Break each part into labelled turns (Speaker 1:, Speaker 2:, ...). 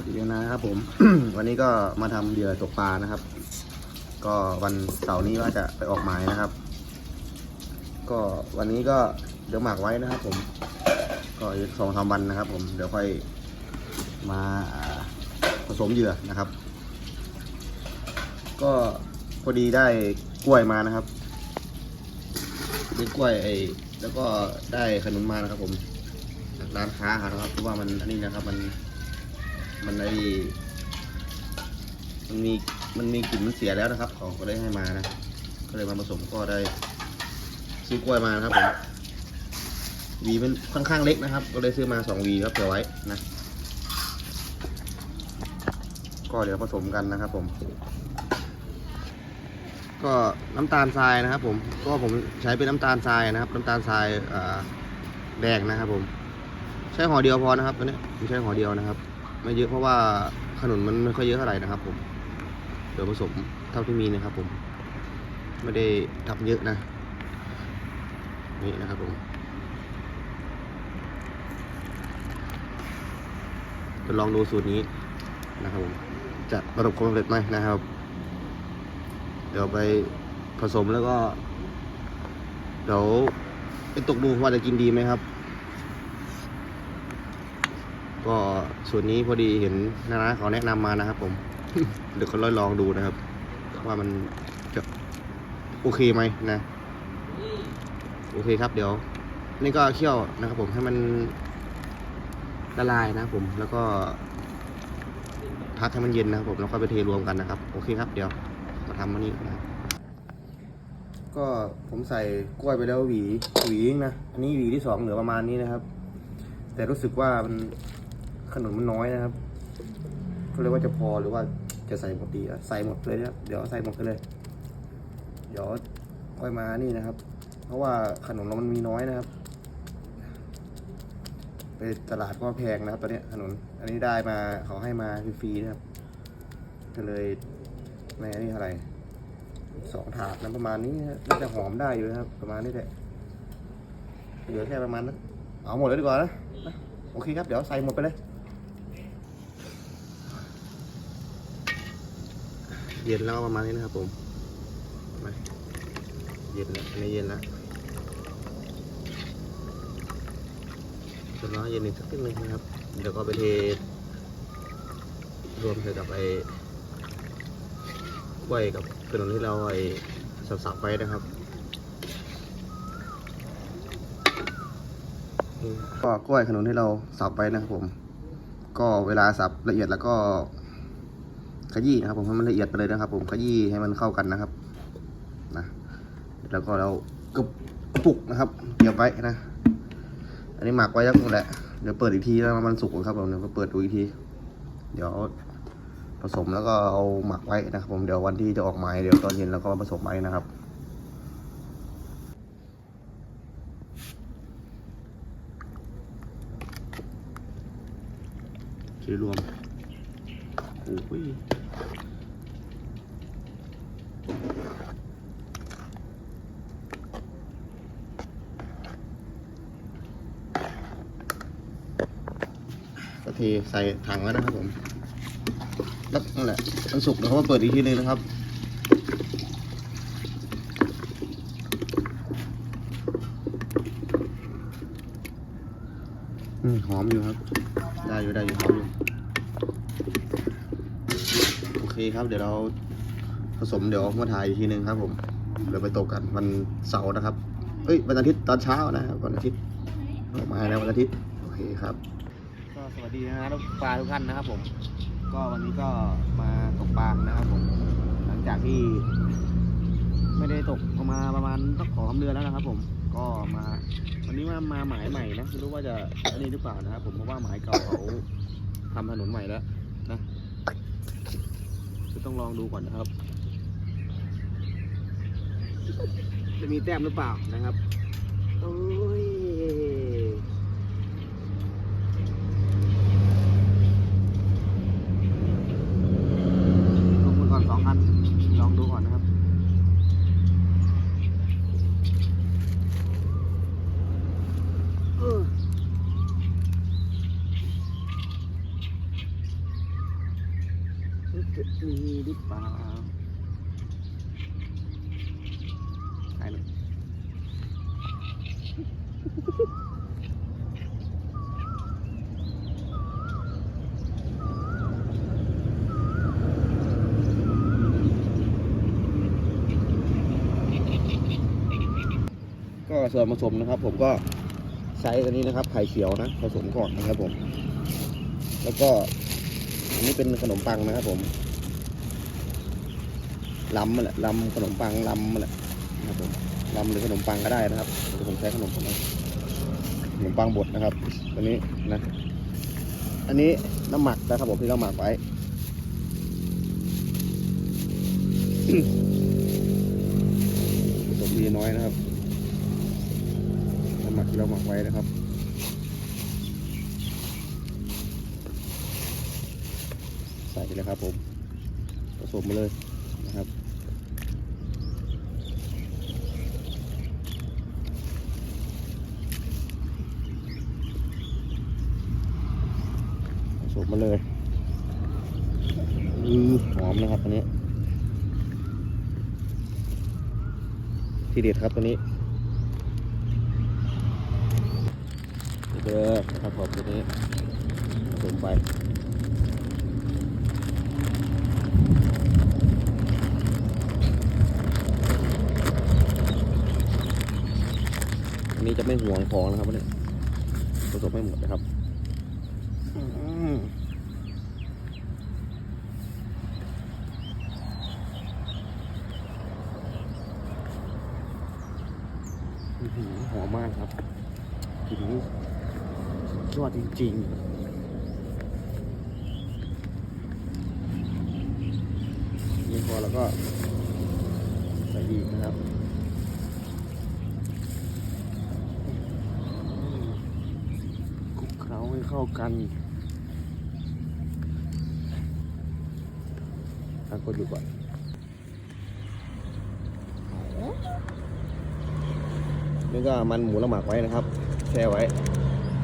Speaker 1: สวัสดีนะครับผม วันนี้ก็มาทำเหยื่อตกปลานะครับ ก็วันเสาร์นี้ว่าจะไปออกหมายนะครับ ก็วันนี้ก็เดี๋ยวหมักไว้นะครับ ผม ก็อีกสองสามวันนะครับ ผมเดี๋ยวค่อยมาผสมเหยื่อนะครับ ก็พอดีได้กล้วยมานะครับได้กล้วยไอ้แล้วก็ได้ขนมมานะครับ ผมร้านค้าครับเพราะว่ามันอันนี้นะครับ มัน มันไอมันมีมันมีกลิ่นมันเสียแล้วนะครับเขาก็ได้ให้มานะ ก็เลยมาผสมก็ได้ซื้อกล้วยมานะครับผมวีมันค่อนข้างเล็กนะครับ ก็เลยซื้อมาสองวีครับเผื่อไว้นะ ก็เดี๋ยวผสมกันนะครับผม ก็น้ำตาลทรายนะครับ ผม ก็ผมใช้เป็นน้ำตาลทรายนะครับ น้ำตาลทรายแดงนะครับ ผม ใช้ห่อเดียวพอนะครับตัวนี้ผมใช้ห่อเดียวนะครับ ไม่เยอะเพราะว่าขนุนมันไม่ค่อยเยอะเท่าไหร่นะครับ ผมเดี๋ยวผสมเท่าที่มีนะครับ ผม ไม่ได้ทำเยอะนะนี่นะครับผมจะลองดูสูตรนี้นะครับผมจะประสบความสำเร็จไหมนะครับ เดี๋ยวไปผสมแล้วก็ เดี๋ยวไปตกดูว่าจะกินดีไหมครับ ก็ส่วนนี้พอดีเห็นนานาเขาแนะนำมานะครับ ผมเดี๋ยวเขาลองลองดูนะครับ ว่ามันจะโอเคไหมนะโอเคครับ เดี๋ยว นี่ก็เคี่ยวนะครับ ผมให้มันละลายนะครับผมแล้วก็พักให้มันเย็นนะครับผมแล้วก็ไปเทรวมกันนะครับ โอเคครับ เดี๋ยวมาทำมันนี้นะครับก็ผมใส่กล้วยไปแล้วหวีหวีนะอันนี้หวีที่สองเหลือประมาณนี้นะครับ แต่รู้สึกว่ามัน ขนมมันน้อยนะครับก็เลยว่าจะพอหรือว่าจะใส่หมดดีอะใส่หมดเลยนะครับเดี๋ยวใส่หมดไปเลย เดี๋ยวค่อยมานี่นะครับ เพราะว่าขนมเรามันมีน้อยนะครับไปตลาดก็แพงนะครับตอนเนี้ยขนมอันนี้ได้มาเขาให้มาฟรีนะครับก็เลยไม่อันนี้เท่าไรสองถาดนะประมาณนี้น่าจะหอมได้อยู่นะครับ ประมาณนี้แหละเหลือแค่ประมาณนั้นเอาหมดเลยดีกว่านะโอเคครับ เดี๋ยวใส่หมดไปเลย เย็นแล้วประมาณนี้นะครับผมมาเย็นแล้วอันนี้เย็นแล้วจนน้อเย็นอีกสักนิดนึงนะครับ เดี๋ยวก็ไปเทรวมใส่กับไอ้กล้วยกับขนมที่เราไอ้สับๆไว้นะครับก็กล้วยขนุนที่เราสับไว้นะครับผม ก็เวลาสับละเอียดแล้วก็ ขยี้นะครับผมให้มันละเอียดไปเลยนะครับ ผมขยี้ให้มันเข้ากันนะครับนะแล้วก็เรากระปุกนะครับเก็บไว้นะ อันนี้หมักไว้ยักษ์แหละเดี๋ยวเปิดอีกทีแล้วมันสุกครับผมเดี๋ยวเปิดดูอีกที เดี๋ยวผสมแล้วก็เอาหมักไว้นะครับ ผมเดี๋ยววันที่จะออกหมายเดี๋ยวตอนเย็นเราก็ผสมไว้นะครับชื่อรวมโอ้ย ก็เทใส่ถังแล้วนะครับผมแล้วนั่นแหละมันสุกเดี๋ยวเขามาเปิดอีกทีนึงนะครับอืมหอมอยู่ครับ ได้อยู่ได้อยู่หอมอยู่ โอเคครับ เดี๋ยวเรา ผสมเดี๋ยวมาถ่ายอีกทีนึงครับ ผมเดี๋ยวไปตกกันวันเสาร์นะครับเอ้ยวันอาทิตย์ตอนเช้านะครับวันอาทิตย์ออกมาแล้ววันอาทิตย์โอเคครับ ก็สวัสดีนะครับปลาทุกท่านนะครับ ผม ก็วันนี้ก็มาตกปลานะครับ ผม หลังจากที่ ไม่ได้ตกออกมาประมาณสักสองสาเดือนแล้วนะครับ ผมก็มา วันนี้มามาหมายใหม่นะไม่รู้ว่าจะอันนี้หรือเปล่านะครับ ผมเพราะว่าหมายเก่าเขาทำถนนใหม่แล้วนะต้องลองดูก่อนนะครับ จะมีแต้มหรือเปล่านะครับ โอ้ยลงมือก่อนสองอันลองดูก่อนนะครับ เออ จะมีหรือเปล่าถ่ายหน่อยก็ ส่วนผสมนะครับ ผมก็ใช้ตัวนี้นะครับ ไข่เขียวนะผสมก่อนนะครับผม แล้วก็อันนี้เป็นขนมปังนะครับ ผมลำมันแหละลำขนมปังลำมันแหละนะครับผมลำหรือขนมปังก็ได้นะครับผมใช้ขนมปังขนมปังบดนะครับ ตัวนี้นะ อันนี้น้ำหมักนะครับผมที่เราหมักไว้ผสมดีน้อยนะครับ ที่เราหมักไว้นะครับ ใส่เลยครับผมผสมมาเลยนะครับผสมมาเลยอือหอมนะครับอันนี้ ทีเด็ดครับตัวนี้นี่ เลยนะครับผมตัวนี้ผสมไปอันนี้จะไม่ห่วงของนะครับวันนี้ผสมให้หมดนะครับอืมอื้อหือมมากครับกลิ่นนี้ ยอดจริง ๆนี่พอแล้วก็ใส่อีกนะครับ คลุกเคล้าให้เข้ากัน ทางกดอยู่ก่อนนี่ก็มันหมูละหมักไว้นะครับ แช่ไว้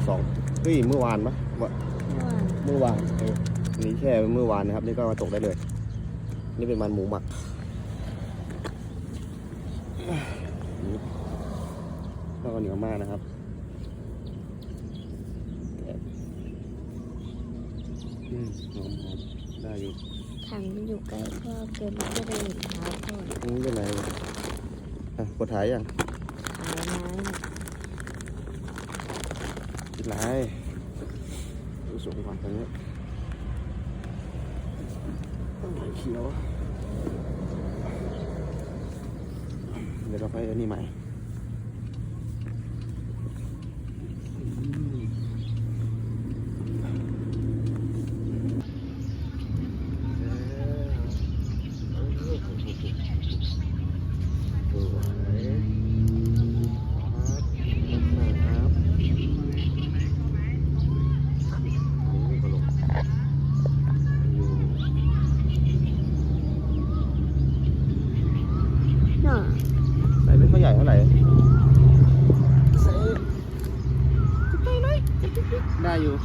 Speaker 1: สอง ฮ้ยเมื่อวานปะวะเมื่อวานเอออันนี้แช่ไว้เมื่อวานนะครับ นี่ก็มาตกได้เลย นี่เป็นมันหมูหมักนี่ก็เหนียวมากนะครับอืมหอมหอมได้อยู่
Speaker 2: ถังอยู่ใกล้พ่อเกินก็เลยเห็นเท้าพ่อ
Speaker 1: อืมเป็นไรอะกดถ่ายยัง
Speaker 2: ขายไม้น่ะ
Speaker 1: กินไรดูสูงกว่าตรงนี้ต้องไหนเขียว เดี๋ยวเราไปอันนี้ใหม่อืมสวยครับ
Speaker 2: เนาะ
Speaker 1: ใส่เป็นข้าวใหญ่เท่าไหร่ใส่ได้อยู่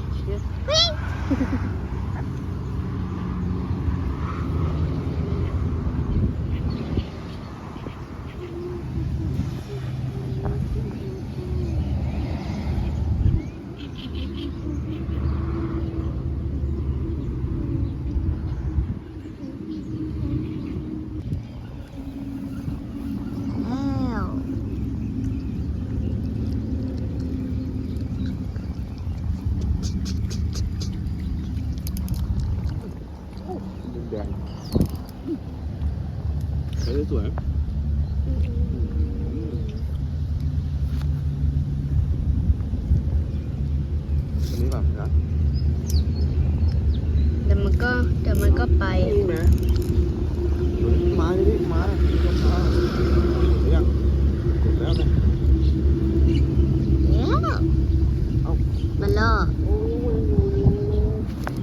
Speaker 1: แดง สวยสวยอันนี้แบบนะ
Speaker 2: เดี๋ยวมันก็เดี๋ยวมันก็ไป
Speaker 1: นี่นะมาดิมามาเรียกกดแล้วนะ
Speaker 2: แล้ว
Speaker 1: เอ้า
Speaker 2: มันล่อ
Speaker 1: โอ้ย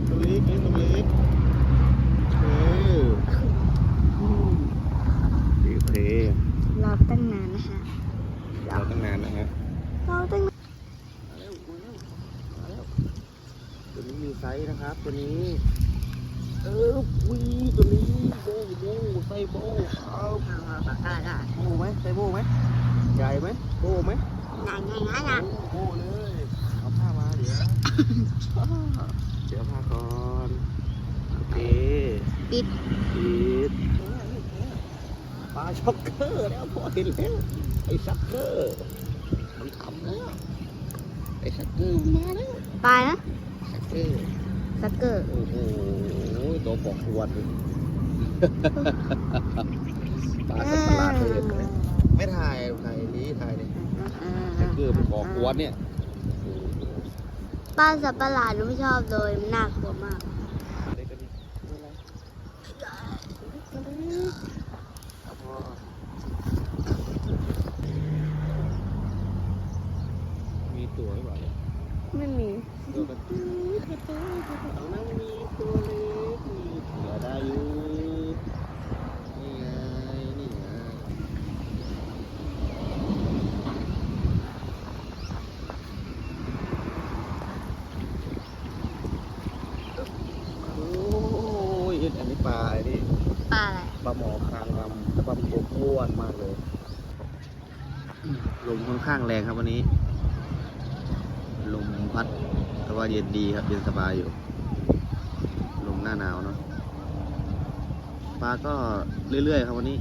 Speaker 1: ตัวเล็กนี่ตัวเล็กเออโอเค
Speaker 2: รอตั้งนานนะคะ
Speaker 1: รอตั้งนานนะฮะ
Speaker 2: รอตั้ง
Speaker 1: มาแล้วมาแล้วมาแล้วตัวนี้มีไซส์นะครับ ตัวนี้ ไซ ออวิ่งตัวนี้โบโบใส่โบเอาโบไห มใส่โบไหมใหญ่ไหมโบไหม
Speaker 2: งานงานงานงาน
Speaker 1: โบเลยเอาผ้ามาเดี๋ยวเดี๋ยวผ้าก่อนโอเค
Speaker 2: ปิด
Speaker 1: ปิดปลาช็อกเกอร์แล้วพ่อเห็นแล้วไอ้ช็อกเกอร์มันทำแล้วไอ้ช็อกเกอร์มันมาแล้ว
Speaker 2: ปลายนะ
Speaker 1: ช็อกเกอร์
Speaker 2: สเกอร์
Speaker 1: โอ้โหตัวปอกขวดเลย ปลาสัตว์ประหลาดเลยเห็นไหมไม่ถ่ายถ่ายนี้ถ่ายนี่ช็อกเกอร์มันปอกขวดเนี่ย
Speaker 2: ปลาสับประหลาดหนูไม่ชอบเลยมันน่ากลัวมาก
Speaker 1: เด็กกันนี่ไม่เป็นไรเอาพอมีตัวหรือเปล่าเนี่ย
Speaker 2: ไม่มี
Speaker 1: ตัวกระตุ้นกระตุ้นกระตุ้นเอานั่งมีตัวเล็กมีเหลือได้อยู่นี่ไงนี่ไงโอ้ยอันนี้ปลาไอ้นี่
Speaker 2: ปลาอะไร
Speaker 1: ปลาหมอคางลำแต่ปลาหมออ้วนมากเลยลมค่อน ข้างแรงครับวันนี้ ลมพัดแต่ว่าเย็นดีครับเย็นสบายอยู่ ลมหน้าหนาวเนาะปลาก็เรื่อยๆครับวันนี้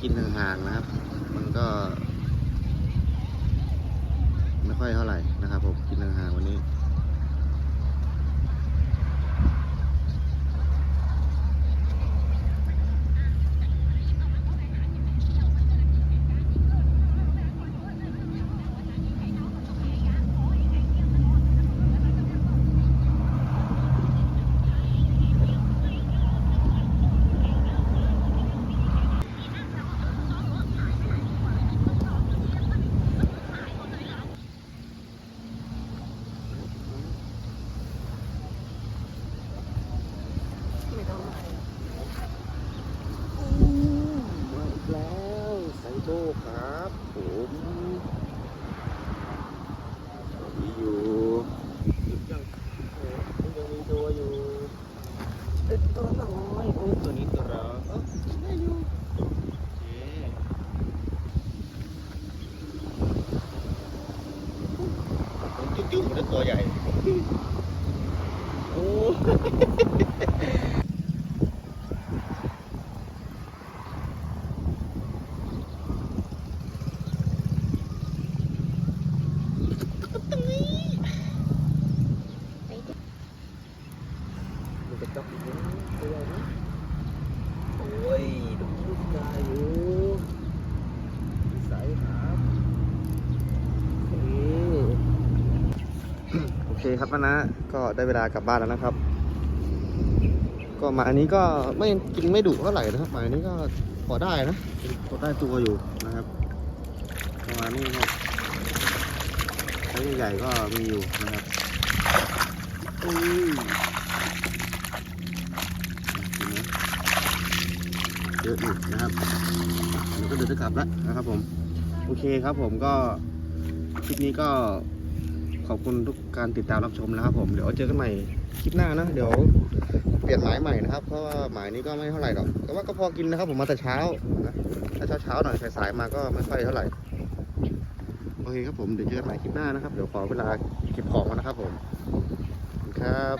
Speaker 1: กินห่างๆนะครับ มันก็ ไม่ค่อยเท่าไหร่นะครับผมกินห่างๆวันนี้ มาอีกแล้วไซโบครับผมมีอยู่ยังโอ้ยังมีตัวอยู่เอ้ยตัวน้อยโอ้ตัวนี้ตัวเราเอ้าได้อยู่โอเคผมจุ๊บๆเหมือนตัวใหญ่โอ้ มันจะจับอีกนะตัวใหญ่นะ โอ้ยดูลูกตาอยู่นิสัยครับโอเคโอเคครับนะก็ได้เวลากลับบ้านแล้วนะครับ ก็หมาอันนี้ก็ไม่กินไม่ดุเท่าไหร่นะครับหมาอันนี้ก็พอได้นะพอได้ตัวอยู่นะครับประมาณนี้ครับไซส์ใหญ่ๆก็มีอยู่นะครับอุ้ยเยอะอยู่นะครับเดี๋ยวก็เดินจะกลับแล้วนะครับผมโอเคครับผมก็คลิปนี้ก็ขอบคุณทุกการติดตามรับชมนะครับผมเดี๋ยวเจอกันใหม่คลิปหน้านะ เดี๋ยว เปลี่ยนหมายใหม่นะครับเพราะว่าหมายนี้ก็ไม่เท่าไหร่หรอกแต่ว่าก็พอกินนะครับ ผมมาแต่เช้านะถ้าเช้าเช้าๆหน่อยสายๆมาก็ไม่ค่อยเท่าไหร่โอเคครับผมเดี๋ยวเจอกันใหม่คลิปหน้านะครับ เดี๋ยวขอเวลาเก็บของก่อนนะครับผมครับ